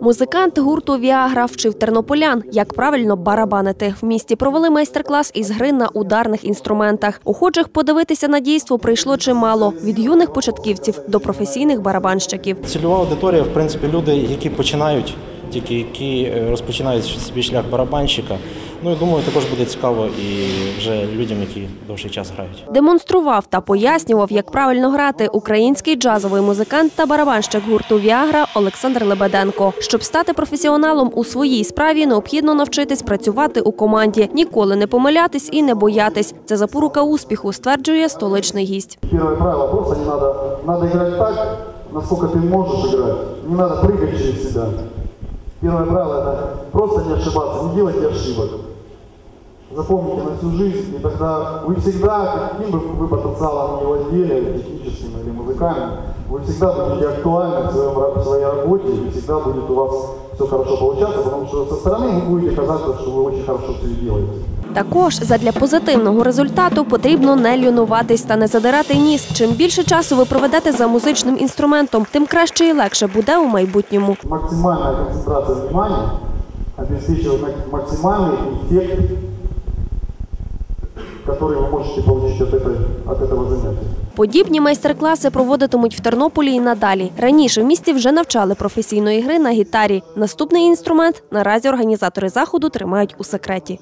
Музикант гурту Віагра вчив тернополян, як правильно барабанити. В місті провели майстер-клас із гри на ударних інструментах. Охочих подивитися на дійство прийшло чимало від юних початківців до професійних барабанщиків. Цільова аудиторія, в принципі, люди, які починають, тільки які е, розпочинають свій шлях барабанщика. Ну і думаю, також буде цікаво і вже людям, які довший час грають. Демонстрував та пояснював, як правильно грати український джазовий музикант та барабанщик гурту Віагра Олександр Лебеденко. Щоб стати професіоналом у своїй справі, необхідно навчитись працювати у команді, ніколи не помилятись і не боятись. Це запорука успіху, стверджує столичний гість. Первое правило, просто не надо, надо играть так, насколько ты можешь играть. Не надо прыгать через себя. Первое правило это просто не ошибаться, не делайте ошибок. Запомните на всю жизнь, и тогда вы всегда, каким бы вы потенциалом ни владели, техническим или музыкальным, вы всегда будете актуальны в, своем, в своей работе, и всегда будет у вас все хорошо получаться, потому что со стороны вы будете казаться, что вы очень хорошо все делаете. Також задля позитивного результату потрібно не лінуватись та не задирати ніс. Чим більше часу ви проведете за музичним інструментом, тим краще і легше буде у майбутньому. Максимальная концентрация внимания обеспечивает мак- максимальный эффект, который вы можете получить от, этой, от этого занятия. Подібні майстер-класи проводитимуть в Тернополі і надалі. Раніше в місті вже навчали професійної гри на гітарі. Наступний інструмент наразі організатори заходу тримають у секреті.